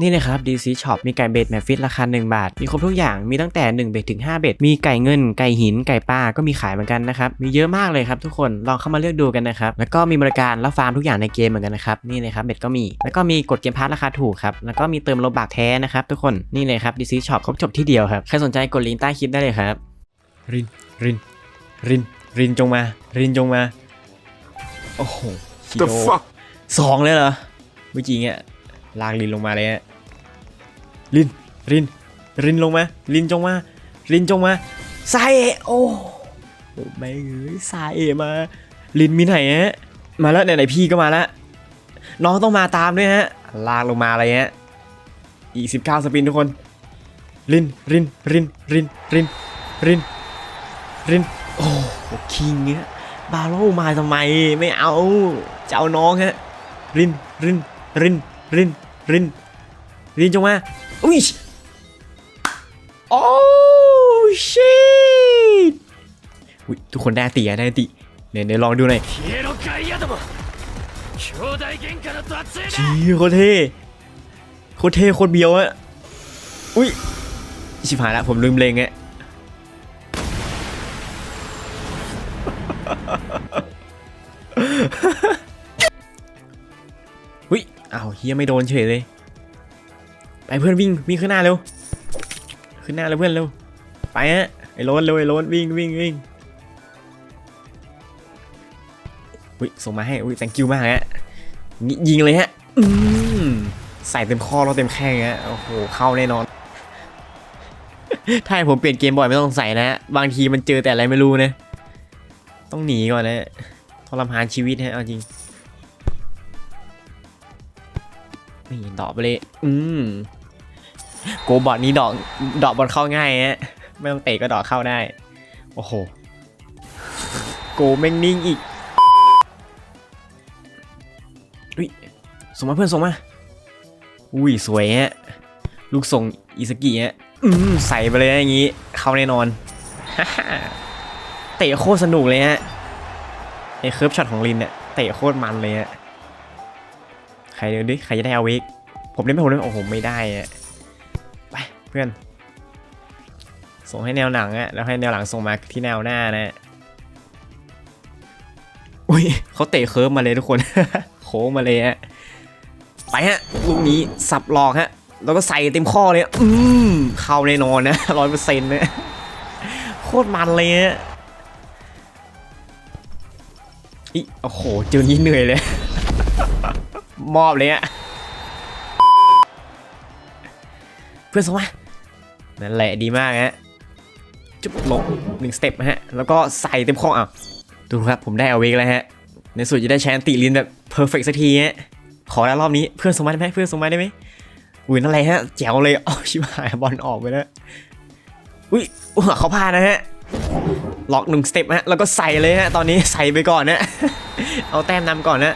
นี่นะครับ DC Shop มีไก่เบดแมฟฟิตราคา 1 บาท มีครบทุกอย่างมีตั้งแต่ 1 เบดถึง 5 เบดมีไก่เงิน ไก่หินไก่ปลาก็มีขายเหมือนกันนะครับ มีเยอะมากเลยครับทุกคนลองเข้ามาเลือกดูกันนะครับ แล้วก็มีบริการรับฟาร์มทุกอย่างในเกมเหมือนกันนะครับ นี่เลยครับเบ็ดก็มี แล้วก็มีกดเกมพาร์ทราคาถูกครับ แล้วก็มีเติมโลบักแท้นะครับทุกคนนี่เลยครับ DC Shop ครบจบที่เดียวครับใครสนใจกดลิงก์ใต้คลิปได้เลยครับรินรินรินรินจงมา รินจงมาโอ้โหคิ The โด fuck สองเลยเหรอเมื่อกี้เงี้ย ลากลินลงมาเลยฮะลินรินรินลงมาลินจงมาลินจงมาซาเอโอ้ไม่เอ้ยซาเอมา ลินมีไหนฮะมาแล้วไหนๆพี่ก็มาแล้วน้องต้องมาตามด้วยฮะลากลงมาอะไรฮะอีก19สปินทุกคนรินรินรินรินรินรินรินโอ้คิงเงี้ยบาโลมาทำไมไม่เอาจะเอาน้องฮะรินรินรินริน ริน รินจงมาอุ้ยโอ้ชิตอุ้ทุกคนได้ตีอะได้ตีเนี่ยเดี๋ยวลองดูหน่อยชีโคเท่โคเท่โคเบียวอะอุ้ยชิบหายละผมลืมเลงอะ อุ้ยอ้าวเฮียไม่โดนเฉยเลย ไปเพื่อนวิ่งวิ่งขึ้นหน้าเร็ว ขึ้นหน้าเร็วเพื่อนเร็ว ไปฮะไอ้โรนเร็วไอ้โรนวิ่งวิ่งวิ่งอุ้ยส่งมาให้อุ้ย thank you มากฮะยิงเลยฮะใส่เต็มข้อแล้วเต็มแข้งฮะโอ้โหเข้าแน่นอน ถ้าผมเปลี่ยนเกมบ่อยไม่ต้องใส่นะฮะบางทีมันเจอแต่อะไรไม่รู้นะ ต้องหนีก่อนนะทรมานชีวิตฮะเอาจริง นี่ดอกไปเลยอืมโกบอดนี้ดอกดอกบอลเข้าง่ายฮะไม่ต้องเตะก็ดอกเข้าได้ โอ้โหโกแม่งนิ่งอีกอุ้ยส่งมาเพื่อนส่งมาอุ้ยสวยฮะลูกส่งอิสกิฮะอืมใส่ไปเลยฮะอย่างงี้ เข้าแน่นอนเตะโคตรสนุกเลยฮะไอ้เคิร์ฟช็อตของลินเนี่ยเตะโคตรมันเลยฮะ รเดี๋ยวดิใครจะได้เอาเวกผมเล่นไม่ผมเล่นโอ้โหไม่ได้อะไปเพื่อน ส่งให้แนวหนังอะแล้วให้แนวหลังส่งมาที่แนวหน้านะอุ้ยเขาเตะเคิร์ฟมาเลยทุกคน โค้งมาเลยฮะไปฮะลูกนี้สับหลอกฮะแล้วก็ใส่เต็มข้อเลยอืมเข้าแน่นอนนะร้อยเปอร์เซ็นต์นะโคตรมันเลยฮะอีโอ้โหเจอนี้เหนื่อยเลย มอบเลยฮะเพื่อนส่งมานั่นแหละดีมากฮะจุบลงหนึ่งสเต็ปฮะ แล้วก็ใส่เต็มข้ออะดูครับผมได้เอาเวกแล้วฮะ ในสุดจะได้แชนติลินแบบเพอร์เฟกสักทีฮะ ขอแล้วรอบนี้เพื่อนส่งมาได้ไหมเพื่อนส่งมาได้ไหมอุ้ยนั่นอะไรฮะแจ๋วเลยอ๋อชิบหายบอลออกไปแล้วอุ้ยอุ้ยเขาพลาดนะฮะล็อกหนึ่งสเต็ปฮะแล้วก็ใส่เลยฮะตอนนี้ใส่ไปก่อนนะเอาแต้มนำก่อนนะ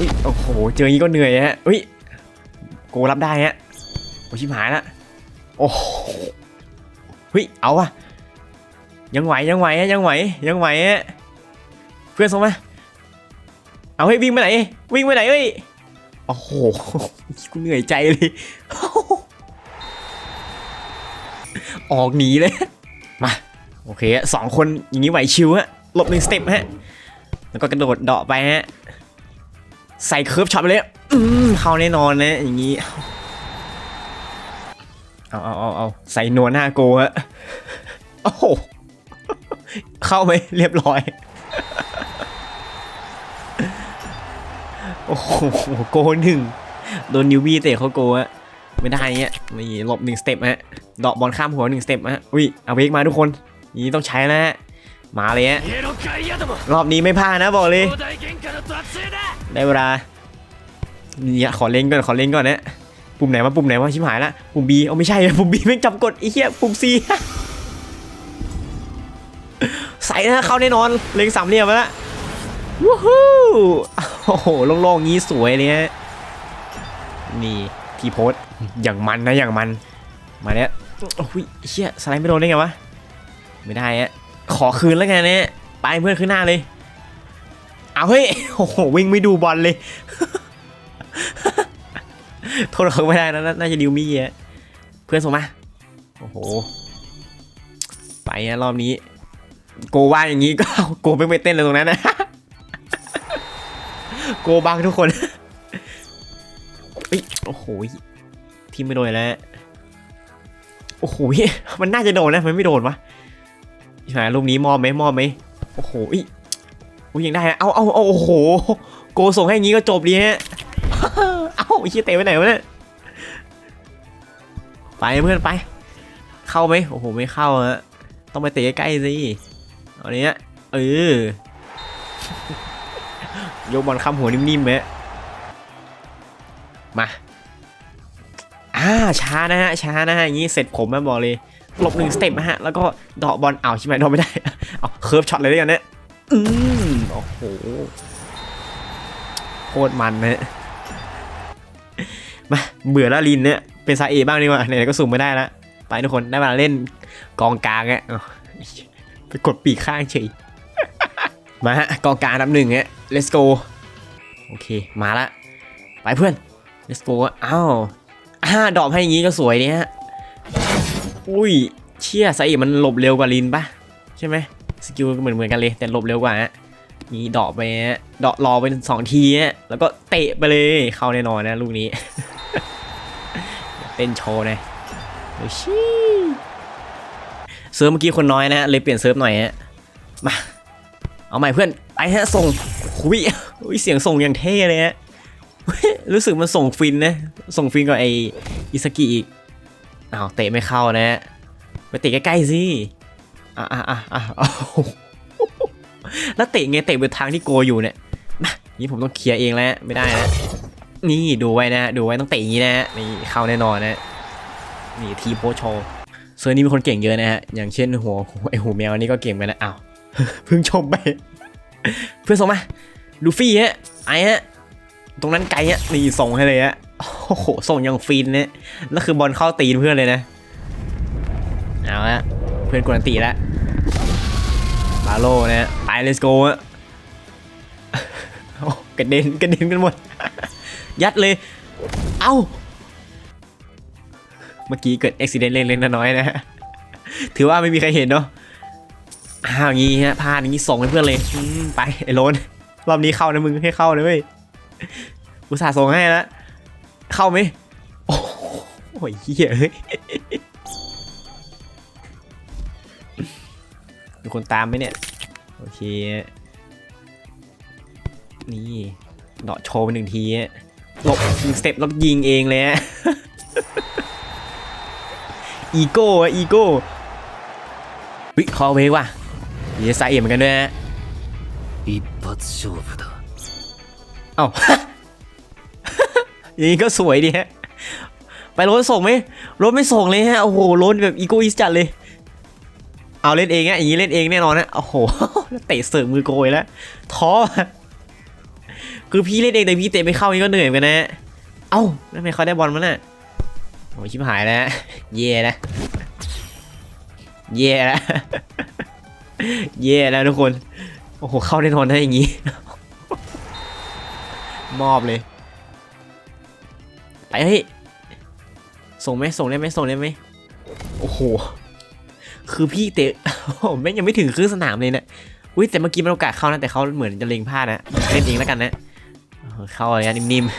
อุ้ยโอ้โหเจออย่างนี้ก็เหนื่อยฮะอุ้ยโกรับได้ฮะโอ้ชิบหายละโอ้โหเฮ้ยเอาวะยังไหวยังไหวฮะยังไหวยังไหวฮะเพื่อนส่งมาเอาให้ยวิ่งไปไหนวิ่งไปไหนเอ้ยโอ้โหกูเหนื่อยใจเลยออกหนีเลยมาโอเคอะสองคนอย่างนี้ไหวชิวฮะหลบหนึ่งสเต็ปฮะแล้วก็กระโดดเดาะไปฮะ ใส่เคิร์ฟช็อตไปเลยอืมเข้าแน่นอนนะอย่างนี้ เอาเอาเอาเอาใส่นวลหน้าโกฮะโอ้โหเข้าไหมเรียบร้อย โอ้โหโกหนึ่งโดนนิวบี้เตะเขาโกฮะไม่ได้เงี้ยนี่หลบหนึ่งสเต็ปฮะดอกบอลข้ามหัวหนึ่งสเต็ปฮะอุ้ยเอาเวกมาทุกคนนี้ต้องใช้นะฮะมาเลยฮะรอบนี้ไม่พลาดนะบอกเลย ได้เวลาเนี่ยขอเล่นก่อนขอเล่นก่อนนะปุ่มไหนวะปุ่มไหนวะชิบหายละปุ่ม B เอาไม่ใช่ปุ่ม B ไม่งจับกดไอ้เหี้ยปุ่ม C ใส่นะเข้าแน่นอนเล็งสามเหลี่ยมแล้ววู้ฮู้โอ้โหโล่งๆงี้สวยเลยฮะนี่ทีโพสอย่างมันนะอย่างมันมาเนี่ยโอ้ยเชี่ยสไลด์ไม่โดนได้ไงวะไม่ได้ฮะขอคืนแล้วกันเนี่ยไปเพื่อนขึ้นหน้าเลย เอาเฮ้ยโอ้โหวิ่งไม่ดูบอลเลยโทษเขาไม่ได้นะน่าจะดิวมี่อะเพื่อนส่งมาโอ้โหไปอะรอบนี้ โกว่าอย่างนี้ก็โกไม่ไปเต้นเลยตรงนั้นนะโกบังทุกคนโอ้โหทีมไม่โดนแล้วโอ้โหมันน่าจะโดนนะมันไม่โดนวะหาลูกนี้มอบไหมมอบไหมโอ้โห อยอุ้ยยังได้นะเอาเอาเอาโอ้โห โกส่งให้อย่างงี้ก็จบดีฮะ เอาไอ้เชี่ยเตะไปไหนวะเนี่ย ไปเพื่อนไป เข้าไหมโอ้โหไม่เข้าฮะ ต้องไปเตะใกล้ๆสิเอาเนี้ยเออยกบอลคำหัวนิ่มๆไหมมา อ่าช้านะฮะ ช้านะฮะ อย่างนี้เสร็จผมมาบอกเลย หลบหนึ่งสเต็ปนะฮะ แล้วก็เดอกบอลเอาใช่ไหมเดอกไม่ได้ เอาเคิร์ฟช็อตเลยด้วยกันเนี่ยอืม โอ้โหโคตรมันนะฮะมาเบื่อแล้วลินเนี่ยเป็นซาเอบ้างดีกว่าไหนๆก็สุ่มไม่ได้ล้วไปทุกคนได้มาเล่นกองกลางอะเอาไปกดปีกข้างเฉยมาฮะกองกลางนับหนึ่งฮะ let's go โอเคมาละไปเพื่อน let's go อ้าวอ่าดอกให้อย่างงี้ก็สวยเนี่ยอุ้ยเชี่ยไซอิมันหลบเร็วกว่าลินปะใช่ไหมสกิลเหมือนเหมือนกันเลยแต่หลบเร็วกว่าฮะ มีดอกไปฮะดอกรอไปสองทีฮะแล้วก็เตะไปเลยเข้าแน่นอนนะลูกนี้ เต้นโชว์นะโอ้ชีเซิร์ฟเมื่อกี้คนน้อยนะเลยเปลี่ยนเซิร์ฟหน่อยฮะมาเอาใหม่เพื่อนไปฮะส่งหุยอุ้ยเสียงส่งอย่างเท่เลยฮะรู้สึกมันส่งฟินนะส่งฟินกว่าไออิสกิอีกอ้าวเตะไม่เข้านะไปเตะใกล้ๆสิอะอะอะอะอ้า แล้วเตะไงเตะไปทางที่โกอยู่เนี่ยนี่ผมต้องเคลียร์เองแล้วไม่ได้นะนี่ดูไว้นะดูไว้ต้องเตะอย่างนี้นะนี่เข้าแน่นอนนะนี่ทีโพโชว์เซอร์นี่มีคนเก่งเยอะนะฮะอย่างเช่นหัวไอหูแมวนี่ก็เก่งไปนะอ้าวเพิ่งชมไป เพื่อนส่งมาลูฟี่ฮะไอฮะตรงนั้นไกลอะนี่ส่งให้เลยอะโอ้โหส่งย่างฟินเนี่ยแล้วคือบอลเข้าตีนเพื่อนเลยนะเอาละเพื่อนกวนตีแล้วบาโลนะ ไป let's go อะโอ้กระเด็นกระเด็นกันหมด ยัดเลย เอ้า เมื่อกี้เกิดอุบิเหตุเล็กๆน้อยๆนะฮะถือว่าไม่มีใครเห็นเนาะอ้าวอย่างงี้ฮะพลาดอย่างงี้ส่งให้เพื่อนเลย ไปไอ้โรนรอบนี้เข้านะมึงให้เข้านะเว้ยอุตส่าห์ส่งให้แล้วเข้าไหมโอ้โหเย้ยเฮ้ยมีคนตามไหมเนี่ย เค นี่เดาะโชว์ไปหนึ่งทีอะหลบหนึ่งสเต็ปแล้วยิงเองเลยฮะ อีโก้อะอีโก้วิคอเวกว่ะเยสไซเอ็มเหมือนกันด้วยฮะ 一発勝負だ เอ้า อย่างนี้ก็สวยดีฮะ ไปรถส่งไหมรถไม่ส่งเลยฮะ โอ้โหรถแบบอีโกอิสจัดเลย เอาเล่นเองอะอย่างนี้เล่นเองแน่นอนนะโอ้โหแล้วเตะเสิร์ฟมือโกยแล้วท้อคือพี่เล่นเองแต่พี่เตะไม่เข้านี่ก็เหนื่อยเหมือนกันนะเอ้าแล้วทำไมเขาได้บอลมาน่ะโอ้ชิบหายแล้วเย่นะเย่แล้วเย่แล้วทุกคนโอ้โหเข้าแน่นอนนะอย่างนี้ มอบเลย ไปเฮ้ยส่งไหมส่งได้ไหมส่งได้ไหมโอ้โห คือพี่เตะโอ้โหแม่งยังไม่ถึงครึ่งสนามเลยเนะอุ้ยแต่เมื่อกี้มันโอกาสเข้านะ แต่เขาเหมือนจะเล็งพลาดนะเล่นเองแล้วกันนะ เข้าอะไรนะนิ่มๆ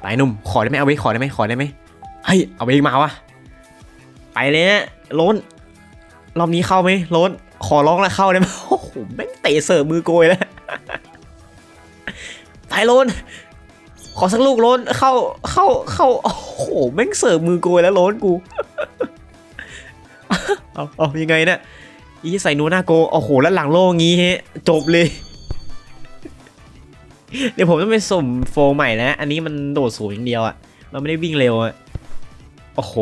ไปหนุ่ม ขอได้ไหมเอาไว้ขอได้ไหมขอได้ไหมเฮ้ย เอาไว้มาวะ ไปเลยนะล้น รอบนี้เข้าไหมล้น ขอร้องแล้วเข้าได้ไหมโอ้โหแม่งเตะเสิร์ฟมือโกยแล้ว ไปโลน ขอสักลูกโลนเข้าเข้าเข้าโอ้โหแม่งเสิร์ฟมือโกยแล้วโลนกูเอาเอายังไงเนะี่ยอีใส่นูน่าโกโอ้โหแล้วหลังโล่งี้ฮะจบเลย เดี๋ยวผมต้องไปสุ่มโฟใหม่นะอันนี้มันโดดสูงอย่างเดียวอะมันไม่ได้วิ่งเร็วอะโอ้โห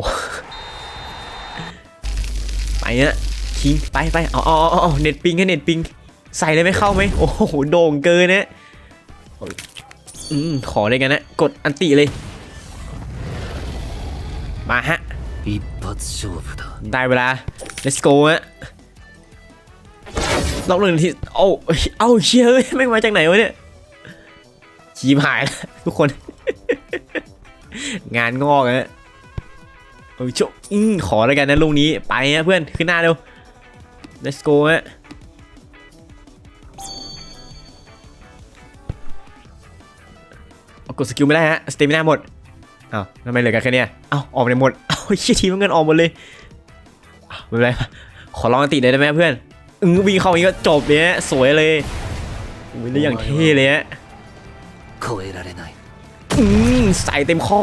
ไปเนี่ยคิงไปไปเอาเอาเอาเอาเน็ตปิงให้เน็ตปิงใส่เลยไม่เข้าไหมโอ้โหโด่งเกินนะ อืมขอได้กันนะ กดอันติเลย มาฮะ ได้เวลา let's go ฮะรอบหนึ่งทีโอ้เอ้าเชี่ยเอ้ยไม่มาจากไหนวะเนี่ยชีมหายแล้วทุกคน งานงอกนะโอ้ยชกขอแล้วกันนะลูกนี้ ไปฮะเพื่อน ขึ้นหน้าเร็ว let's go ฮะ กดสกิลไม่ได้ฮะสเตมิน่าหมดอ้าวทำไมเหลือกันแค่นี้ยอ้าวออกไปหมดอ้าวเชี่ยทีมเงินออกหมดเลยไม่เป็นไรขอลองติดเลยได้ไหมเพื่อนอึ้งวิ่งเข้าอย่างนี้ก็จบเนี้ยสวยเลยวิ่งได้อย่างเท่เลยฮะอืมใส่เต็มข้อ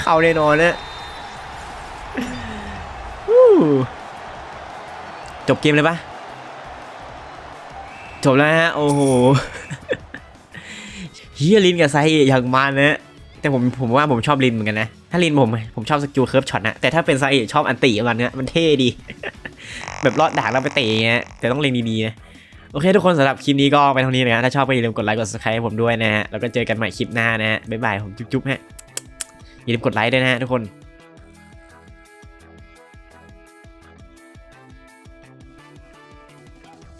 เข่าแน่นอนนะจบเกมเลยปะจบแล้วฮะโอ้โห เฮียลินกับไซอย่างมานะแต่ผมผมว่าผมชอบลินเหมือนกันนะ ถ้าลินผมผมชอบสกิลเคิร์ฟช็อตนะ แต่ถ้าเป็นไซชอบอันตีมันเนี่ยมันเท่ดี แบบรอดดางแล้วไปเตะอย่างเงี้ยแต่ต้องเล็งดีๆนะโอเคทุกคนสำหรับคลิปนี้ก็ไปเท่านี้นะถ้าชอบก็อย่าลืมกดไลค์กด subscribe ให้ผมด้วยนะฮะแล้วก็เจอกันใหม่คลิปหน้านะฮะบ๊ายบายผมจุ๊บๆฮะอย่าลืมกดไลค์ด้วยนะฮะทุกคน